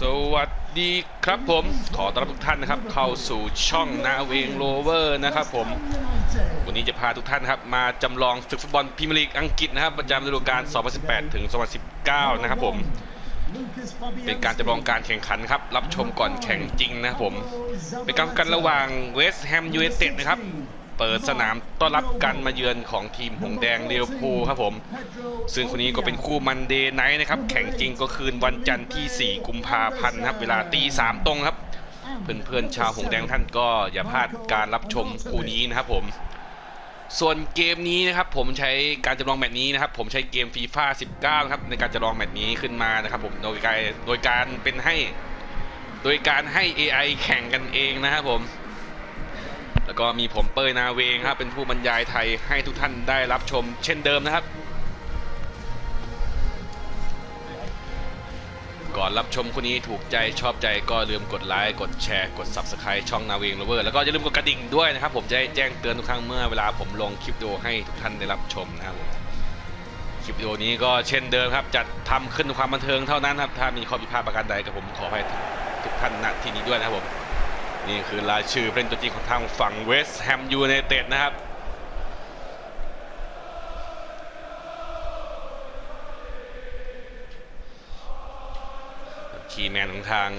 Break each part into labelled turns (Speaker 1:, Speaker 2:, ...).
Speaker 1: สวัสดีครับผมขอต้อนรับทุกท่านนะครับ เข้าสู่ช่องนาเวงโรเวอร์นะครับผม วันนี้จะพาทุกท่านครับ มาจำลองศึกฟุตบอลพรีเมียร์ลีกอังกฤษนะครับ ประจำฤดูกาล 2018 ถึง 2019 นะครับผม เป็นการจำลองการแข่งขันครับ รับชมก่อนแข่งจริงนะครับผม เป็นการกันระหว่างเวสต์แฮมยูไนเต็ดนะครับ เปิดสนามต้อนรับการมาเยือนของทีมหงแดงเลียวพูครับผม ซึ่งคนนี้ก็เป็นคู่มันเดย์ไนท์นะครับ แข่งจริงก็คืนวันจันทร์ที่ 4 กุมภาพันธ์ครับ เวลาตีสามตรงครับ เพื่อนๆชาวหงแดงท่านก็อย่าพลาดการรับชมคู่นี้นะครับผม ส่วนเกมนี้นะครับผมใช้การจำลองแมตช์นี้นะครับ ผมใช้เกมฟีฟ่า19ครับในการจำลองแมตช์นี้ขึ้นมานะครับ ผมโดยการโดยการเป็นให้ โดยการให้ AI แข่งกันเองนะครับผม แล้วก็มีผมเปยนาเวงครับเป็นผู้บรรยายไทยให้ทุกท่านได้รับชมเช่นเดิมนะครับ ก่อนรับชมคนนี้ถูกใจชอบใจก็ลืมกดไลค์กดแชร์กด Subscribe ช่องนาเวงโรเวอร์แล้วก็อย่าลืมกดกระดิ่งด้วยนะครับ ผมจะได้แจ้งเตือนทุกครั้งเมื่อเวลาผมลงคลิปวิดีโอให้ทุกท่านได้รับชมนะครับคลิปวิดีโอนี้ก็เช่นเดิมครับจัดทำขึ้นความบันเทิงเท่านั้นครับถ้ามีข้อผิดพลาดประการใดกับผมขอให้ทุกท่านณที่นี้ด้วยนะครับผม นี่คือรายชื่อเล่นตัวจริงของทางฝั่งเวสต์แฮมยูไนเต็ดนะครับคีแมนของทาง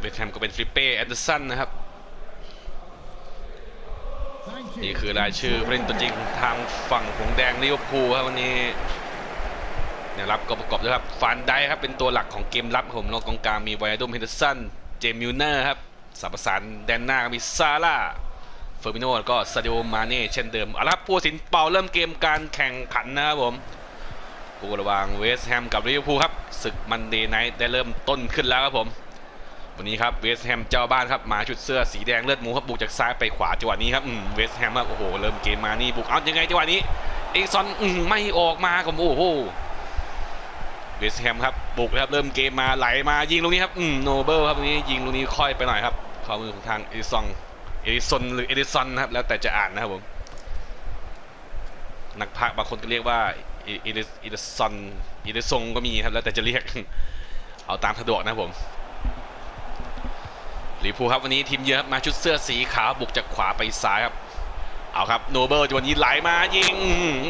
Speaker 1: เวสต์แฮมก็เป็นฟลิปเป้แอนเดอร์สันนะครับ นี่คือรายชื่อเล่นตัวจริงของทางฝั่งหงแดงลิเวอร์พูลครับวันนี้เนี่ยรับก็ประกอบด้วยครับฟานไดครับเป็นตัวหลักของเกมรับผมนอกกองกลางมีไวอาดมเฮนเดอร์สันเจมิลเนอร์ครับ สับประสานแดนหน้ามีซาร่าเฟอร์มิโนแล้วก็ซาดิโอมาเน่เช่นเดิมเอาละครับผู้ตัดสินเป่าเริ่มเกมการแข่งขันนะครับผมคู่ระหว่างเวสต์แฮมกับลิเวอร์พูลครับศึกมันเดย์ไนท์ได้เริ่มต้นขึ้นแล้วครับผมวันนี้ครับเวสต์แฮมเจ้าบ้านครับมาชุดเสื้อสีแดงเลือดหมูครับบุกจากซ้ายไปขวาจังหวะนี้ครับเวสต์แฮมครับโอ้โหเริ่มเกมมานี่บุกเอายังไงจังหวะนี้เอกซอนไม่ออกมาครับโอ้โห เวสแฮมครับบุกครับเริ่มเกมมาไหลมายิงลูกนี้ครับอืมโนเบิลครับตรงนี้ยิงลูกนี้ค่อยไปหน่อยครับเข้ามือของทางเอดิซองเอดิซอนหรือเอดิซอนนะครับแล้วแต่จะอ่านนะครับผมนักพากบางคนก็เรียกว่าเอเอดิเอดิซอนเอดิซงก็มีครับแล้วแต่จะเรียกเอาตามสะดวกนะครับผมลิพูครับวันนี้ทีมเยอะครับมาชุดเสื้อสีขาวบุกจากขวาไปซ้ายครับเอาครับโนเบิลวันนี้ไหลมายิง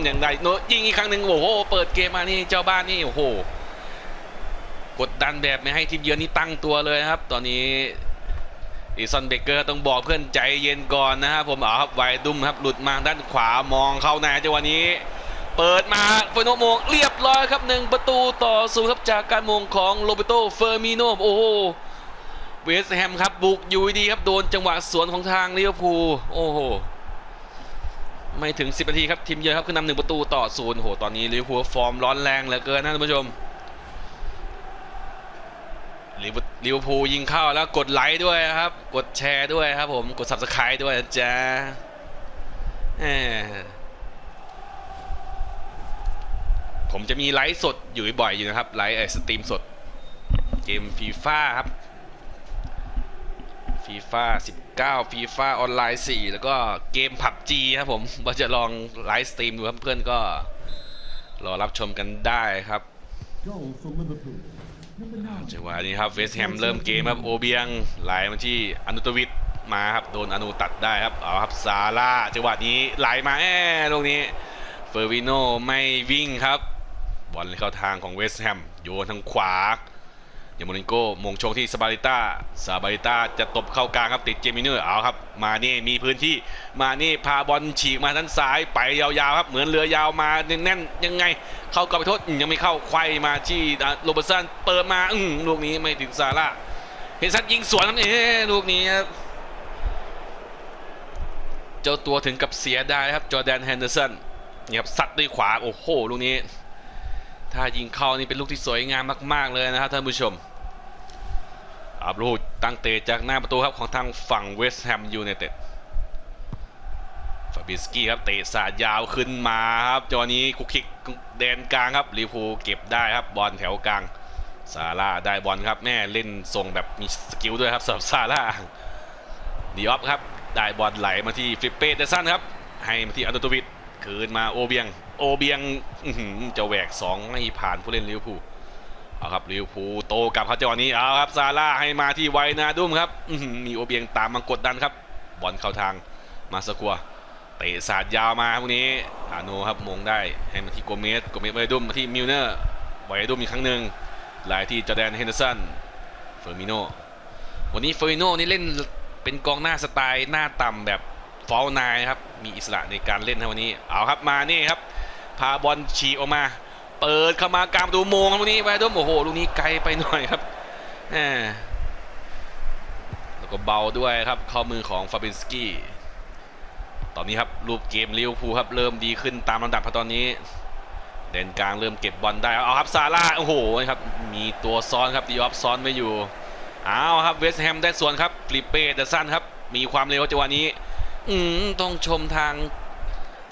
Speaker 1: อย่างไรโนยิงอีกครั้งหนึ่งโอ้โหเปิดเกมมานี่เจ้าบ้านนี่โอ้โห กดดันแบบไม่ให้ทีมเยือนนี่ตั้งตัวเลยครับ ตอนนี้อีซอนเบเกอร์ต้องบอกเพื่อนใจเย็นก่อนนะครับผมเอาครับไวดุมครับหลุดมาด้านขวามองเข้าในจังหวะนี้ เปิดมาเฟโนโมงเรียบร้อยครับหนึ่งประตูต่อศูนย์ครับจากการมงของโรเบโตเฟอร์มิโนโอ้โหเวสแฮมครับบุกอยู่ดีครับโดนจังหวะสวนของทางลิเวอร์พูลโอ้โหไม่ถึง 10 นาทีครับทีมเยือะครับขึ้นนำหนึ่งประตูต่อศูนย์โอ้โหตอนนี้ลิเวอร์พูลฟอร์มร้อนแรงเหลือเกินนะท่านผู้ชม ลิเวอร์พูลยิงเข้าแล้วกดไลค์ด้วยครับ กดแชร์ด้วยครับผมกด subscribe ด้วยนะจ๊ะผมจะมีไลฟ์สดอยู่บ่อยอยู่นะครับ ไลฟ์ไอสตรีมสด เกมฟีฟ่าครับฟีฟ่า19ฟีฟ่าออนไลน์ 4 แล้วก็เกมผับจีครับผมว่าจะลองไลฟ์สตรีมดูครับเพื่อนก็รอรับชมกันได้ครับ จังหวะนี้ครับเวสแฮมเริ่มเกมครับโอเบียงไหลมาที่อนุตวิทย์มาครับโดนอนุตัดได้ครับเอาครับซาร่าจังหวะนี้ไหลมาแอลูกนี้เฟอร์วิโนไม่วิ่งครับบอลเข้าทางของเวสแฮมโยนทางขวา ยาโมนิโก้มงชงที่ซาบาริต้าซาบาริต้าจะตบเข้ากลางครับติดเจมิเนอร์เอาครับ มานี่มีพื้นที่มานี่พาบอลฉีกมาด้านซ้ายไปยาวๆครับเหมือนเรือยาวมาแน่นๆยังไง เข้ากับไปโทษยังไม่เข้าไขว้มาที่โรเบร์ตสันเปิดมาอืลูกนี้ไม่ถึงซาร่าเฮนสันยิงสวนครับเอ๊ลูกนี้ครับเจ้าตัวถึงกับเสียดายครับจอแดนแฮนเดอร์สันนี่ครับซัดด้วยขวาโอ้โหลูกนี้ ถ้ายิงเข้านี่เป็นลูกที่สวยงามมาก ๆ เลยนะครับท่านผู้ชมอับลูตั้งเตะจากหน้าประตูครับของทางฝั่งเวสต์แฮมยูไนเต็ดฟาบิสกี้ครับเตะสาดยาวขึ้นมาครับจอนี้คุกคิกแดนกลางครับลิเวอร์พูลเก็บได้ครับบอลแถวกลางซาร่าได้บอลครับแม่เล่นทรงแบบมีสกิลด้วยครับสำหรับซาร่าดีออฟครับได้บอลไหลมาที่ฟิปเป้เดซันครับให้มาที่อันโตวิทคืนมาโอเบียง โอเบียงจะแหวกสองไม่ผ่านผู้เล่นลิเวอร์พูลเอาครับลิเวอร์พูลโตกับเขาจังหวะนี้เอาครับซาร่าให้มาที่ไวนาดุมครับอืมีโอเบียงตามมากดดันครับ บอลเข้าทางมาสกัวเตะสาดยาวมาพวกนี้อาโนครับมงได้ให้มาที่โกเมสโกเมสไวดุมมาที่มิลเนอร์ไวดุมอีกครั้งหนึ่งไล่ที่จอแดนเฮนเดอร์สันเฟอร์มิโนวันนี้เฟอร์มิโนนี่เล่นเป็นกองหน้าสไตล์หน้าต่ำแบบฟอลนายครับ มีอิสระในการเล่นครับวันนี้ เอาครับมานี่ครับ พาบอลฉีออกมา เปิดเข้ามากลางประตูโมงครับลูกนี้ไปด้วยโอ้โหลูกนี้ไกลไปหน่อยครับแล้วก็เบาด้วยครับเข้ามือของฟาบินสกี้ตอนนี้ครับรูปเกมลิเวอร์พูลครับเริ่มดีขึ้นตามลำดับครับตอนนี้เด่นกลางเริ่มเก็บบอลได้เอาครับซาร่าโอ้โหครับมีตัวซ้อนครับดีออฟซ้อนไว้อยู่เอาครับเวสแฮมได้ส่วนครับฟลิปเป้เดอร์สันครับมีความเร็วจังหวะนี้ อืมต้องชมทาง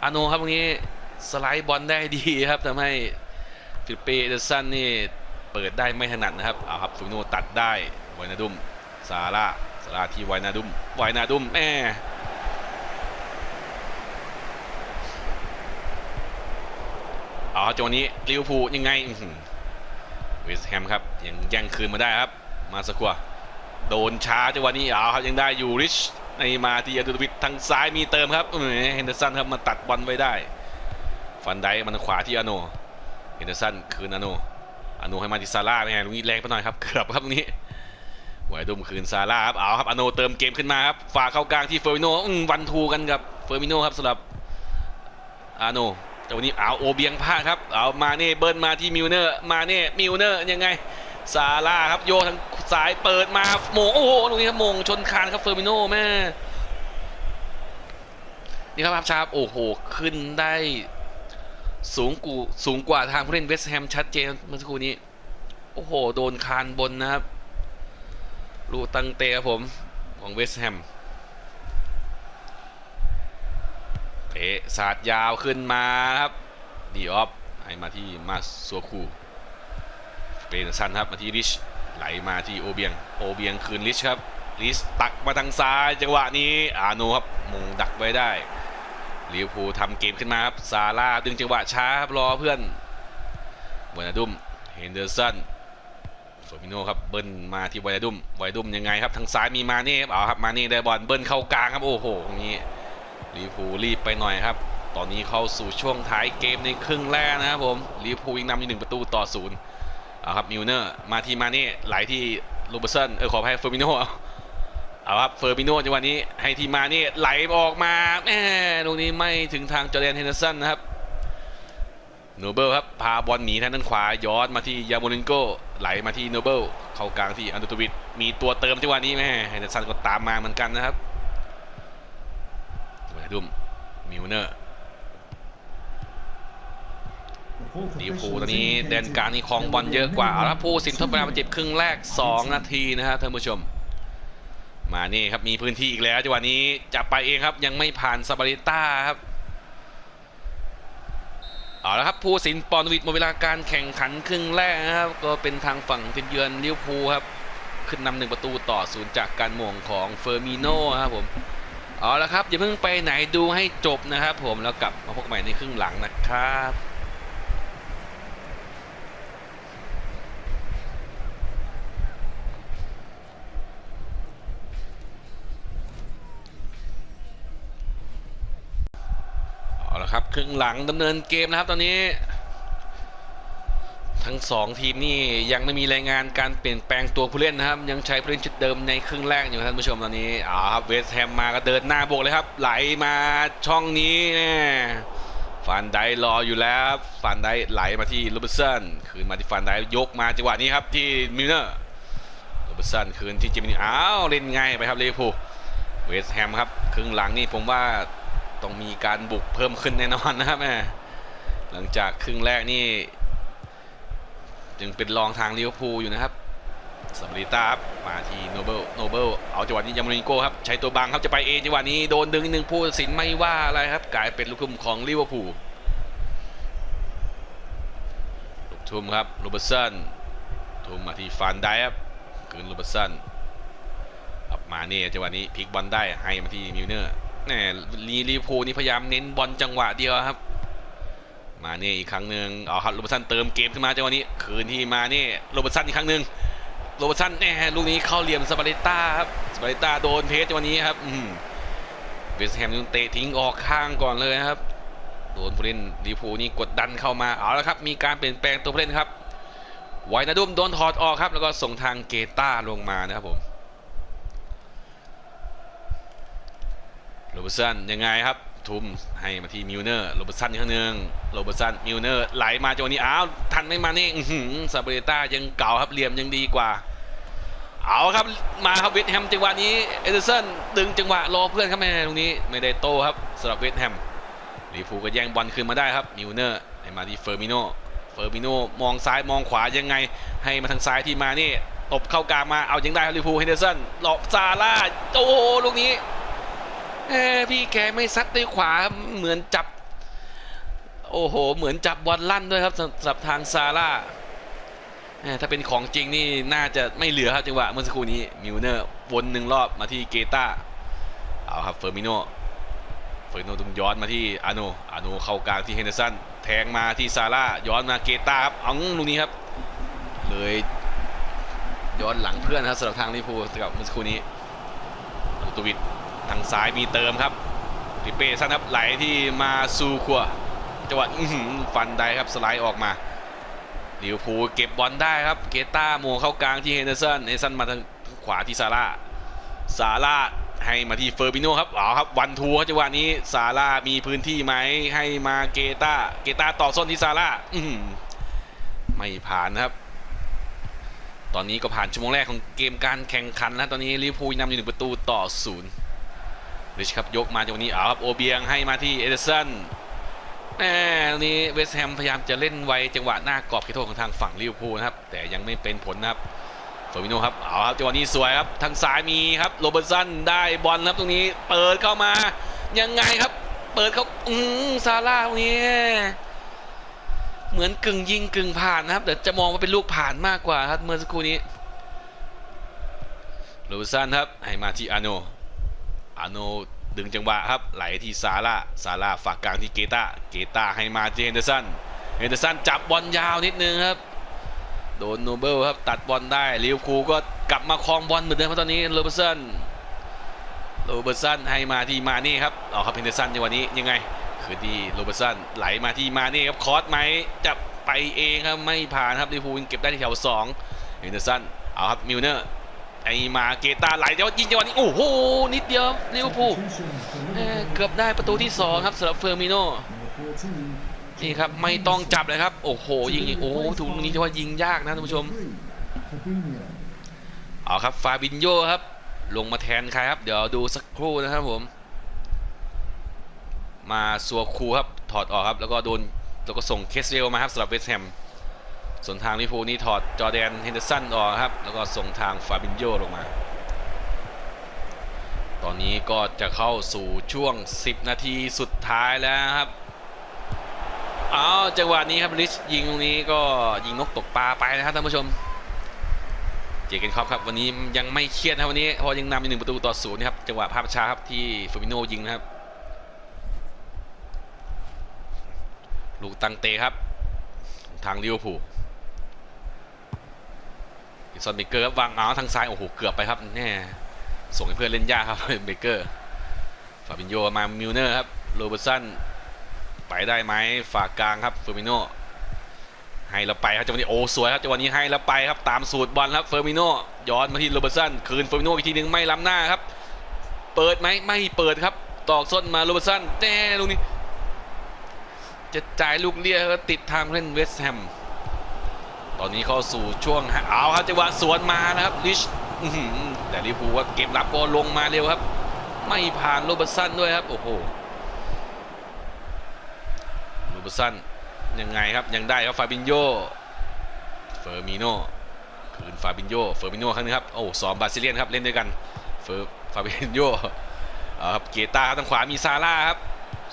Speaker 1: อโนครับตรงนี้ สไลด์บอลได้ดีครับทำให้ฟิลิปเป้เดอร์สันนี่เปิดได้ไม่ถนัดนะครับเอาครับฟูโนตัดได้ไวนาดุมซาร่าซาร่าที่ไวนาดุมไวนาดุมแม่เอาจังหวะนี้ลิเวอร์พูลยังไงเวสต์แฮมครับยังแย่งคืนมาได้ครับ มาสกัวโดนช้าจังหวะนี้เอาครับยังได้อยู่ริชในมาที่อดุวิททางซ้ายมีเติมครับเอเฮนเดอร์สันครับมาตัดบอลไว้ได้ ฟันไดมันขวาที่อโนเฮนเดอร์สันคืนอโนอโนให้มาที่ซาร่าแม่ลูกนี้แรงไปหน่อยครับเกือบครับตรงนี้ไหวดุมคืนซาร่าครับเอาครับอโนเติมเกมขึ้นมาครับฝากเข้ากลางที่เฟอร์มิโนวันทูกันกับเฟอร์มิโนครับสำหรับอโนแต่วันนี้เอาโอเบียงพลาดครับเอามาเน่เบิร์นมาที่มิลเนอร์มาเน่มิลเนอร์ยังไงซาร่าครับโยทางสายเปิดมาโมงโอ้โหตรงนี้ครับโมงชนคานครับเฟอร์มิโนแม่นี่ครับภาพชาโอ้โหขึ้นได้ สูงกูสูงกว่าทางผู้เล่นเวสต์แฮมชัดเจนเมื่อสักครู่นี้ โอ้โห โดนคานบนนะครับลูตังเตะผมของเวสต์แฮมเตะสาดยาวขึ้นมาครับดีออฟให้มาที่มาซัวคูเป็นซันครับมาที่ริชไหลมาที่โอเบียงโอเบียงคืนริชครับริชตักมาทางซ้ายจังหวะนี้อาโนครับมงดักไว้ได้ ลิเวอร์พูลทำเกมขึ้นมาครับซาร่าดึงจังหวะช้าครับรอเพื่อนวานาดุมเฮนเดอร์สันโซมิโนครับเบิ้ลมาที่วานาดุมวานาดุมยังไงครับทางซ้ายมีมาเน่ครับเอาครับมาเน่ได้บอลเบิ้ลเข้ากลางครับโอ้โหตรงนี้ลิเวอร์พูลรีบไปหน่อยครับ ตอนนี้เข้าสู่ช่วงท้ายเกมในครึ่งแรกนะครับผมลิเวอร์พูลยิงนำอยู่หนึ่งประตูต่อศูนย์เอาครับมิลเนอร์มาที่มาเน่ไหลที่ลูเบอร์สันเออขออภัยเฟอร์มิโนเอา เอาครับเฟอร์มิโน่จังหวะนี้ให้ทีมานี่ไหลออกมาแหมตรงนี้ไม่ถึงทางจอร์แดนเฮนเดอร์สันนะครับโนเบิลครับพาบอลหนีทางด้านขวาย้อนมาที่ยาโมลินโกไหลมาที่โนเบิลเข้ากลางที่อันดุตวิดมีตัวเติมจังหวะนี้แม่เฮนเดอร์สันก็ตามมาเหมือนกันนะครับมาดุมมิลเนอร์ลิเวอร์พูลตอนนี้แดนกลางนี่ครองบอลเยอะกว่าเอาละผู้สินทบเวลาบาเจ็บครึ่งแรก 2 นาทีนะครับท่านผู้ชม มานี่ครับมีพื้นที่อีกแล้วจังหวะนี้จะไปเองครับยังไม่ผ่านซาบาริต้าครับเอาละครับผู้สินปอนวิทหมดเวลาการแข่งขันครึ่งแรกนะครับ ก็เป็นทางฝั่งทีมเยือนลิเวอร์พูลครับ ขึ้นนำหนึ่งประตูต่อศูนย์จากการม่งของเฟอร์มิโน่ครับผมเอาละครับอย่าเพิ่งไปไหนดูให้จบนะครับผมแล้วกลับมาพบกันใหม่ในครึ่งหลังนะครับ เอาละ ครับครึ่งหลังดำเนินเกมนะครับตอนนี้ ทั้งสองทีมนี่ยังไม่มีรายงานการเปลี่ยนแปลงตัวผู้เล่นนะครับ ยังใช้ผู้เล่นชุดเดิมในครึ่งแรกอยู่ท่านผู้ชมตอนนี้เอาครับเวสแฮมมาก็เดินหน้าโบกเลยครับ ไหลมาช่องนี้แน่ฟันไดรออยู่แล้วฟันไดไหลมาที่ลูเบอร์สันคืนมาที่ฟันไดยกมาจังหวะนี้ครับที่มิลเนอร์ลูเบอร์สันคืนที่เจมินีอ้าวเล่นง่ายไปครับลิเวอร์พูลเวสแฮมครับครึ่งหลังนี่ผมว่า ต้องมีการบุกเพิ่มขึ้นแน่นอนนะครับแม่หลังจากครึ่งแรกนี่ยังเป็นรองทางลิเวอร์พูลอยู่นะครับสมริตาครับมาที่โนเบิลโนเบิลเอาจังหวะนี้ยามารินโก้ครับใช้ตัวบังครับจะไปเองจังหวะนี้โดนดึงนิดนึงผู้สินไม่ว่าอะไรครับกลายเป็นลูกทุ่มของลิเวอร์พูลลูกทุ่มครับโรเบอร์สันทุ่มมาที่ฟานไดครับคืนโรเบอร์สันออกมาเนี่ยจังหวะนี้พลิกบอลได้ให้มาที่มิลเนอร์ แหมลีลิเวอร์พูนี่พยายามเน้นบอลจังหวะเดียวครับ มาเน่อีกครั้งหนึ่งเอาครับโรเบร์สันเติมเกมขึ้นมาจังหวะนี้คืนที่มาเน่โรเบิร์สันอีกครั้งหนึ่งโรเบิร์สันแน่ลูกนี้เข้าเหลี่ยมสปาเรต้าครับสปาเรต้าโดนเพจจังหวะนี้ครับอืมเวสแฮมนี่เตะทิ้งออกข้างก่อนเลยนะครับโดนผู้เล่นลิเวอร์พูนี่กดดันเข้ามาเอาละครับ มีการเปลี่ยนแปลงตัวผู้เล่นครับไวนาดุมโดนถอดออกครับ แล้วก็ส่งทางเกต้าลงมานะครับผม โรเบิร์สันยังไงครับ ทุ่มให้มาที่มิลเนอร์โรเบิร์สันอีกครั้งหนึ่งโรเบิร์สันมิลเนอร์ไหลมาจังหวะนี้อ้าวทันไม่มานี่ซาเบเรต้ายังเก่าครับเหลี่ยมยังดีกว่า เอาครับมาครับเวสแฮมจังหวะนี้เอเดอร์สันดึงจังหวะรอเพื่อนครับแม่ตรงนี้ไม่ได้โตครับสำหรับเวสแฮมลิเวอร์พูก็แย่งบอลคืนมาได้ครับมิลเนอร์ให้มาที่เฟอร์มิโนเฟอร์มิโนมองซ้ายมองขวายังไง ให้มาทางซ้ายที่มานี่ตบเข้ากลางมาเอายังได้ครับลิเวอร์พูเฮนเดอร์สันหลอกซาร่าโอ้โหลูกนี้ พี่แกไม่ซัดด้วยขวาเหมือนจับ โอ้โห เหมือนจับบอลลั่นด้วยครับสำหรับทางซาร่าถ้าเป็นของจริงนี่น่าจะไม่เหลือครับจังหวะเมื่อสักครู่นี้มิลเนอร์วนหนึ่งรอบมาที่เกตาเอาครับเฟอร์มิโนเฟอร์มิโนต้องย้อนมาที่อาโนอาโนเข้ากลางที่เฮนเดอร์สันแทงมาที่ซาร่าย้อนมาเกตาครับอังลูกนี้ครับ เลยย้อนหลังเพื่อนครับสำหรับทางลิเวอร์พูลกับเมื่อสักครู่นี้ลูวิด ทางซ้ายมีเติมครับริเป้สั้นครับไหลที่มาซูคัวจังหวะฟันได้ครับสไลด์ออกมาลิวพูเก็บบอลได้ครับเกต้าโมเข้ากลางที่เฮนเดอร์สันเฮนเดอร์สันมาทางขวาที่ซาร่าซาร่าให้มาที่เฟอร์บิโนครับเอาครับวันทัวร์จังหวะนี้ซาร่ามีพื้นที่ไหมให้มาเกต้าเกต้าต่อส้นที่ซาร่าไม่ผ่านครับ ตอนนี้ก็ผ่านชั่วโมงแรกของเกมการแข่งขันแล้วตอนนี้ลิเวอร์พูลนำอยู่หนึ่งประตูต่อศูนย์ ริชครับยกมาจากวันนี้เอาครับโอเบียงให้มาที่เอเดสันแหมนี้เวสต์แฮมพยายามจะเล่นไวจังหวะหน้ากรอบเขตโทษของทางฝั่งลิเวอร์พูลนะครับ แต่ยังไม่เป็นผลนะครับเฟอร์มิโนครับเอาครับจังหวะนี้สวยครับทางซ้ายมีครับโรเบิร์ตสันได้บอลครับตรงนี้เปิดเข้ามายังไงครับ เปิดเขาอืมซาร่าตรงนี้เหมือนกึ่งยิงกึ่งผ่านนะครับแต่จะมองว่าเป็นลูกผ่านมากกว่าครับเมื่อสักครู่นี้โรเบิร์ตสันครับให้มาที่อาโน อาโนดึงจังหวะครับไหลที่ซาร่าซาร่าฝากกลางที่เกตาเกตาให้มาที่เฮนเดอร์สันเฮนเดอร์สันจับบอลยาวนิดนึงครับ โดนโนเบิลครับตัดบอลได้ลิวอร์พูก็กลับมาครองบอลเหมือนเดิมครับตอนนี้โรเบร์ตสันโรเบิร์ตสันให้มาที่มาเน่ครับเอาครับเฮนเดอร์สันในวันนี้ยังไงคือที่โรเบิร์ตสันไหลมาที่มาเน่ครับคอร์สไหมจะไปเองครับไม่ผ่านครับลิวอร์พูเก็บได้ที่แถวสองเฮนเดอร์สันเอาครับมิลเนอร์ ไอมาเกตาไหลจังหวยิงจังหวะนี้โอ้โหนิดเดียวลิเวอร์พูลเกือบได้ประตูที่2ครับสำหรับเฟอร์มิโนนี่ครับไม่ต้องจับเลยครับ โอ้โหยิงยิงโอ้โหถูกตรงนี้จะว่ายิงยากนะท่านผู้ชมเอาครับฟาบินโยครับ ลงมาแทนใครครับ เดี๋ยวดูสักครู่นะครับผม มาซัวคูครับถอดออกครับ แล้วก็โดนแล้วก็ส่งเคสเรลมาครับสำหรับเวสแฮม ส่วนทางลิเวอร์พูนี่ถอดจอแดนเฮนเดอร์สันออกครับ แล้วก็ส่งทางฟาบินโยลงมา ตอนนี้ก็จะเข้าสู่ช่วง 10 นาทีสุดท้ายแล้วครับเอาจังหวะนี้ครับลิชยิงตรงนี้ก็ยิงนกตกปลาไปนะครับท่านผู้ชม เจเกนครอปครับวันนี้ยังไม่เครียดนะวันนี้เพราะยังนำอยู่หนึ่งประตูต่อศูนย์นะครับจังหวะภาพช้าครับที่ฟอร์มิโนยิงนะครับลูกตังเตครับ ทางลิเวอร์พูล ซอนเบเกอร์วางเอาทางซ้ายโอ้โหเกือบไปครับแน่ส่งให้เพื่อนเล่นยากครับเบเกอร์ฟาบินโยมามิลเนอร์ครับโรเบอร์สันไปได้ไหมฝากกลางครับเฟอร์มิโนให้เราไปครับจังหวะนี้โอ้สวยครับจังหวะนี้ให้เราไปครับตามสูตรบอลครับเฟอร์มิโนย้อนมาที่โรเบอร์สันคืนเฟอร์มิโนอีกทีหนึงไม่ล้ำหน้าครับ เปิดไหมไม่เปิดครับ ตอกส้นมาโรเบอร์สันแต้ลูกนี้จะจ่ายลูกเลี้ยก็ติดทางเล่นเวสต์แฮม ตอนนี้เข้าสู่ช่วงเอาครับจังหวะสวนมานะครับลิชแต่ลิเวอร์พูว่าเก็บรับก็ลงมาเร็วครับ ไม่ผ่านโรเบร์สันด้วยครับ โอ้โหโรเบร์สันยังไงครับยังได้ครับฟาบินโยเฟอร์มิโนคืนฟาบินโยเฟอร์มิโนครั้งนึงครับโอ้สองบาซิเลียนครับเล่นด้วยกันเฟอร์ฟาบินโยเอาครับเกตาครับทางขวามีซาร่าครับ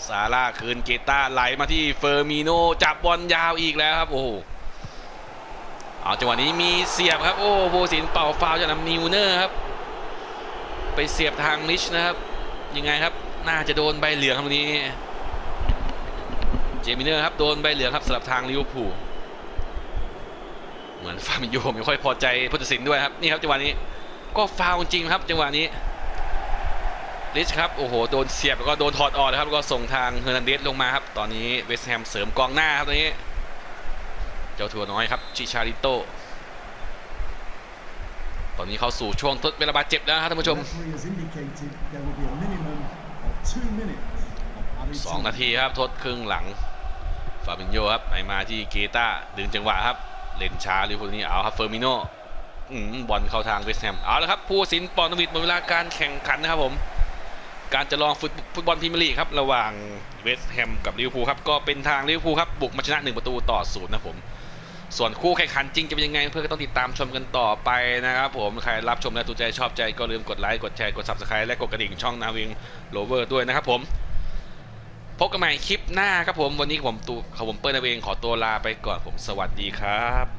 Speaker 1: ซาร่าคืนเกตาไหลมาที่เฟอร์มิโนจับบอลยาวอีกแล้วครับโอ้โห เอาจังหวะนี้มีเสียบครับ โอ้โบสินเป่าฟาวจากนำมิวเนอร์ครับ ไปเสียบทางลิชนะครับ ยังไงครับ น่าจะโดนใบเหลืองครับตรงนี้ เจมิเนอร์ครับโดนใบเหลืองครับสำหรับทางลิเวอร์พูลเหมือนฟาร์มิโยไม่ค่อยพอใจพุทธศิลป์ด้วยครับนี่ครับจังหวะนี้ก็ฟาวจริงครับจังหวะนี้ลิชครับโอ้โหโดนเสียบแล้วก็โดนถอดออกนะครับแล้วก็ส่งทางเฮอร์นันเดสลงมาครับตอนนี้เวสต์แฮมเสริมกองหน้าครับตอนนี้ เจ้าถั่วน้อยครับ ชิชาริโต ตอนนี้เข้าสู่ช่วงทดเวลาบาดเจ็บแล้วนะครับท่านผู้ชม
Speaker 2: Referee has indicated there will be a minimum of two minutes of added
Speaker 1: สอง
Speaker 2: time.
Speaker 1: นาทีครับทดครึ่งหลัง ฟาบินโยครับไปมาที่เกต้าดึงจังหวะครับ เล่นช้าลิเวอร์พูลนี้เอาครับเฟอร์มิโนอืมบอลเข้าทางเวสต์แฮมเอาละครับผู้ตัดสินปอนด์วิดหมดเวลาการแข่งขันนะครับผมการจะลองฟุตฟุตบอลพรีเมียร์ลีกครับระหว่างเวสต์แฮมกับลิเวอร์พูลครับก็เป็นทางลิเวอร์พูลครับบุกมาชนะ 1 ประตูต่อศูนย์นะครับผม ส่วนคู่แข่งขันจริงจะเป็นยังไงเพื่อนก็ต้องติดตามชมกันต่อไปนะครับผมใครรับชมและถูกใจชอบใจก็ลืมกดไลค์กดแชร์กด subscribe และกดกระดิ่งช่องนาวิงโรเวอร์ด้วยนะครับผมพบกันใหม่คลิปหน้าครับผมวันนี้ผมตูขผมเปิ้ลนาเวงขอตัวลาไปก่อนผมสวัสดีครับ